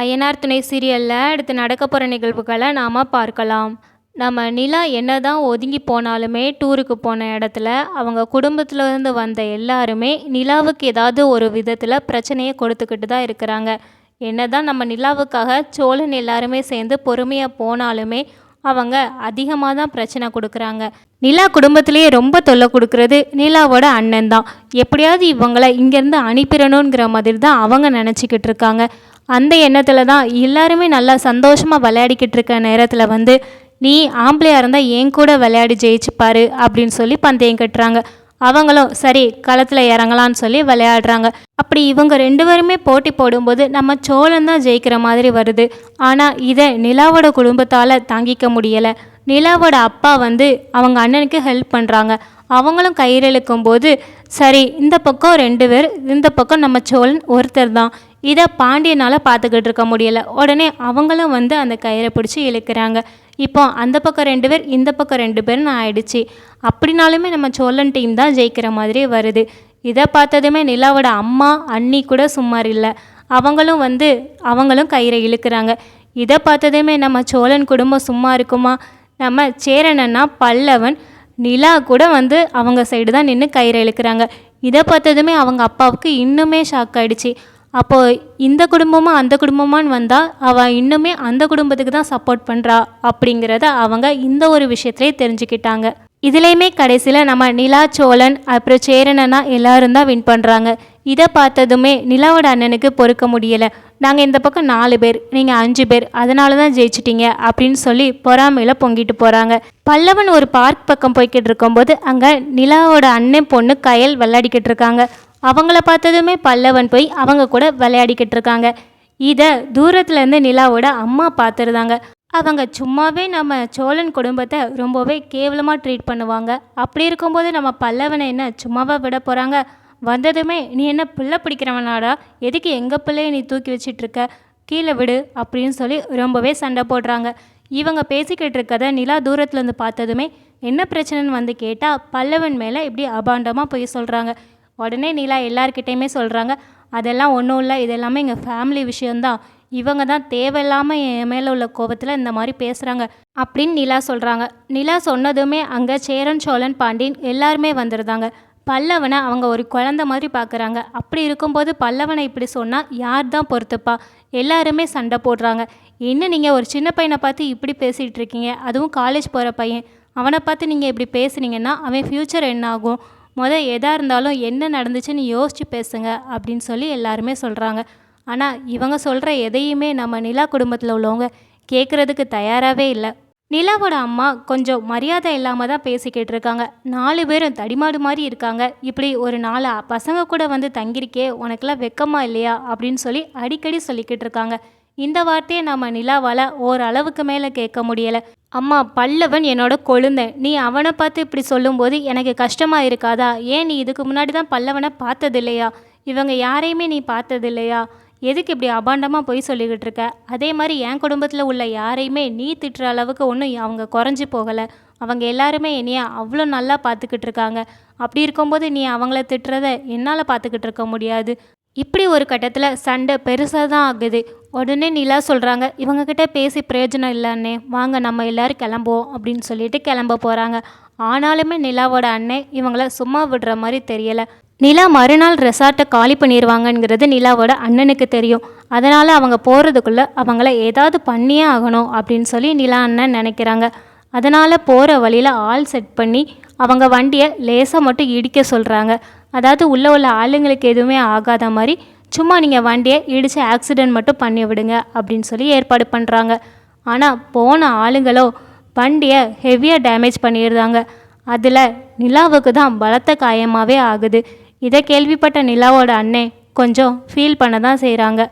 ஐயனார் துணை சீரியலில் அடுத்து நடக்க போகிற நிகழ்வுகளை நாம் பார்க்கலாம். நம்ம நிலா என்ன தான் ஒதுங்கி போனாலுமே டூருக்கு போன இடத்துல அவங்க குடும்பத்துலேருந்து வந்த எல்லாருமே நிலாவுக்கு ஏதாவது ஒரு விதத்தில் பிரச்சனையை கொடுத்துக்கிட்டு தான் இருக்கிறாங்க. என்ன தான் நம்ம நிலாவுக்காக சோழன் எல்லாருமே சேர்ந்து பொறுமையாக போனாலுமே அவங்க அதிகமாக தான் பிரச்சனை கொடுக்குறாங்க. நிலா குடும்பத்திலேயே ரொம்ப தொல்லை கொடுக்கறது நிலாவோட அண்ணன் தான். எப்படியாவது இவங்களை இங்கேருந்து அனுப்பிடணுங்கிற மாதிரி தான் அவங்க நினச்சிக்கிட்டு இருக்காங்க. அந்த எண்ணத்தில் தான் எல்லாருமே நல்லா சந்தோஷமாக விளையாடிக்கிட்டு இருக்க நேரத்தில் வந்து நீ ஆம்பளையாக இருந்தால் என் கூட விளையாடி ஜெயிச்சுப்பாரு அப்படின்னு சொல்லி பந்தயம் கட்டுறாங்க. அவங்களும் சரி களத்தில் இறங்கலான்னு சொல்லி விளையாடுறாங்க. அப்படி இவங்க ரெண்டு பேருமே போட்டி போடும்போது நம்ம சோழன் தான் ஜெயிக்கிற மாதிரி வருது. ஆனால் இதை நிலாவோட குடும்பத்தால் தாங்கிக்க முடியலை. நிலாவோட அப்பா வந்து அவங்க அண்ணனுக்கு ஹெல்ப் பண்ணுறாங்க அவங்களும் கயிறு போது சரி இந்த பக்கம் ரெண்டு பேர் இந்த பக்கம் நம்ம சோழன் ஒருத்தர் தான். இதை பாண்டியனால் பார்த்துக்கிட்டு இருக்க முடியலை. உடனே அவங்களும் வந்து அந்த கயிறை பிடிச்சி இழுக்கிறாங்க. இப்போ அந்த பக்கம் ரெண்டு பேர் இந்த பக்கம் ரெண்டு பேர்னு ஆயிடுச்சு. அப்படினாலுமே நம்ம சோழன் டீம் தான் ஜெயிக்கிற மாதிரி வருது. இதை பார்த்ததுமே நிலாவோட அம்மா அண்ணி கூட சும்மார் இல்லை. அவங்களும் வந்து அவங்களும் கயிறை இழுக்கிறாங்க. இதை பார்த்ததுமே நம்ம சோழன் குடும்பம் சும்மா இருக்குமா? நம்ம சேரனன்னா பல்லவன் நிலா கூட வந்து அவங்க சைடு தான் நின்று கயிறை இழுக்கிறாங்க. இதை பார்த்ததுமே அவங்க அப்பாவுக்கு இன்னுமே ஷாக் ஆகிடுச்சு அப்போது இந்த குடும்பமாக அந்த குடும்பமானு வந்தால் அவள் இன்னுமே அந்த குடும்பத்துக்கு தான் சப்போர்ட் பண்ணுறா அப்படிங்கிறத அவங்க இந்த ஒரு விஷயத்துலேயே தெரிஞ்சுக்கிட்டாங்க. இதுலேயுமே கடைசியில் நம்ம நிலா சோழன் அப்புறம் சேரனா எல்லாரும் தான் வின் பண்ணுறாங்க இதை பார்த்ததுமே நிலாவோட அண்ணனுக்கு பொறுக்க முடியலை. நாங்கள் இந்த பக்கம் நாலு பேர் நீங்கள் அஞ்சு பேர் அதனால தான் ஜெயிச்சிட்டீங்க அப்படின்னு சொல்லி பொறாமையில் பொங்கிட்டு போகிறாங்க பல்லவன் ஒரு பார்க் பக்கம் போய்கிட்டு இருக்கும்போது அங்கே நிலாவோட அண்ணன் பொண்ணு கயல் விளையாடிக்கிட்டு இருக்காங்க. அவங்கள பார்த்ததுமே பல்லவன் போய் அவங்க கூட விளையாடிக்கிட்டு இருக்காங்க இதை தூரத்துலேருந்து நிலாவோட அம்மா பார்த்துருந்தாங்க. அவங்க சும்மாவே நம்ம சோழன் குடும்பத்தை ரொம்பவே கேவலமாக ட்ரீட் பண்ணுவாங்க. அப்படி இருக்கும்போது நம்ம பல்லவனை என்ன சும்மாவாக விட போகிறாங்க வந்ததுமே நீ என்ன பிள்ளை பிடிக்கிறவனாடா? எதுக்கு எங்கள் பிள்ளைய நீ தூக்கி வச்சிட்ருக்க கீழே விடு அப்படின்னு சொல்லி ரொம்பவே சண்டை போடுறாங்க. இவங்க பேசிக்கிட்டு இருக்கதை நிலா தூரத்துலேருந்து பார்த்ததுமே என்ன பிரச்சனைன்னு வந்து கேட்டால் பல்லவன் மேலே இப்படி அபாண்டமாக போய் சொல்கிறாங்க உடனே நிலா எல்லார்கிட்டேயுமே சொல்கிறாங்க அதெல்லாம் ஒன்றும் இல்லை இது எல்லாமே எங்கள் ஃபேமிலி விஷயந்தான் இவங்க தான் தேவையில்லாமல் என் மேலே உள்ள கோபத்தில் இந்த மாதிரி பேசுகிறாங்க அப்படின்னு நிலா சொல்கிறாங்க நிலா சொன்னதுமே அங்கே சேரன் சோழன் பாண்டியன் எல்லாருமே வந்துருந்தாங்க. பல்லவனை அவங்க ஒரு குழந்த மாதிரி பார்க்குறாங்க அப்படி இருக்கும்போது பல்லவனை இப்படி சொன்னால் யார் தான் பொறுத்துப்பா? எல்லாருமே சண்டை போடுறாங்க. என்ன நீங்கள் ஒரு சின்ன பையனை பார்த்து இப்படி பேசிகிட்டு இருக்கீங்க? அதுவும் காலேஜ் போகிற பையன். அவனை பார்த்து நீங்கள் இப்படி பேசுனீங்கன்னா அவன் ஃப்யூச்சர் என்ன ஆகும்? மொதல் எதாக இருந்தாலும் என்ன நடந்துச்சுன்னு யோசித்து பேசுங்க அப்படின்னு சொல்லி எல்லாருமே சொல்கிறாங்க ஆனால் இவங்க சொல்கிற எதையுமே நம்ம நிலா குடும்பத்தில் உள்ளவங்க கேட்குறதுக்கு தயாராகவே இல்லை. நிலாவோட அம்மா கொஞ்சம் மரியாதை இல்லாமல் தான் பேசிக்கிட்டு இருக்காங்க. நாலு பேரும் தடிமாடு மாதிரி இருக்காங்க. இப்படி ஒரு நாலு பசங்க கூட வந்து தங்கியிருக்கே உனக்கெல்லாம் வெக்கமா இல்லையா? அப்படின்னு சொல்லி அடிக்கடி சொல்லிக்கிட்டு இருக்காங்க. இந்த வார்த்தையை நம்ம நிலாவால் ஓரளவுக்கு மேலே கேட்க முடியலை. அம்மா பல்லவன் என்னோட கொழுந்தன் நீ அவனை பார்த்து இப்படி சொல்லும்போது எனக்கு கஷ்டமாக இருக்காதா? ஏன் நீ இதுக்கு முன்னாடி தான் பல்லவனை பார்த்ததில்லையா? இவங்க யாரையுமே நீ பார்த்ததில்லையா? எதுக்கு இப்படி அபாண்டமாக போய் சொல்லிக்கிட்டு இருக்க? அதே மாதிரி என் குடும்பத்தில் உள்ள யாரையுமே நீ திட்டுற அளவுக்கு ஒன்றும் அவங்க குறைஞ்சி போகலை. அவங்க எல்லாருமே என்னைய அவ்வளோ நல்லா பார்த்துக்கிட்டு இருக்காங்க. அப்படி இருக்கும்போது நீ அவங்கள திட்டுறத என்னால் பார்த்துக்கிட்டு இருக்க முடியாது. இப்படி ஒரு கட்டத்தில் சண்டை பெருசாக தான் ஆகுது. உடனே நிலா சொல்கிறாங்க இவங்கக்கிட்ட பேசி பிரயோஜனம் இல்லைன்னே வாங்க நம்ம எல்லோரும் கிளம்புவோம் அப்படின்னு சொல்லிட்டு கிளம்ப போகிறாங்க ஆனாலுமே நிலாவோட அண்ணன் இவங்கள சும்மா விடுற மாதிரி தெரியலை. நிலா மறுநாள் ரெசார்ட்டை காலி பண்ணிடுவாங்கங்கிறது நிலாவோட அண்ணனுக்கு தெரியும். அதனால் அவங்க போகிறதுக்குள்ளே அவங்கள ஏதாவது பண்ணியே ஆகணும் அப்படின்னு சொல்லி நிலா அண்ணன் நினைக்கிறாங்க. அதனால் போகிற வழியில் ஆள் செட் பண்ணி அவங்க வண்டியை லேசாக மட்டும் இடிக்க சொல்கிறாங்க அதாவது உள்ளே உள்ள ஆளுங்களுக்கு எதுவுமே ஆகாத மாதிரி சும்மா நீங்கள் வண்டியை இடித்து ஆக்சிடெண்ட் மட்டும் பண்ணி விடுங்க அப்படின்னு சொல்லி ஏற்பாடு பண்ணுறாங்க ஆனால் போன ஆளுங்களோ வண்டியை ஹெவியாக டேமேஜ் பண்ணிடுறாங்க. அதில் நிலாவுக்கு தான் பலத்த காயமாகவே ஆகுது. இதை கேள்விப்பட்ட நிலாவோட அண்ணே கொஞ்சம் ஃபீல் பண்ண தான் செய்கிறாங்க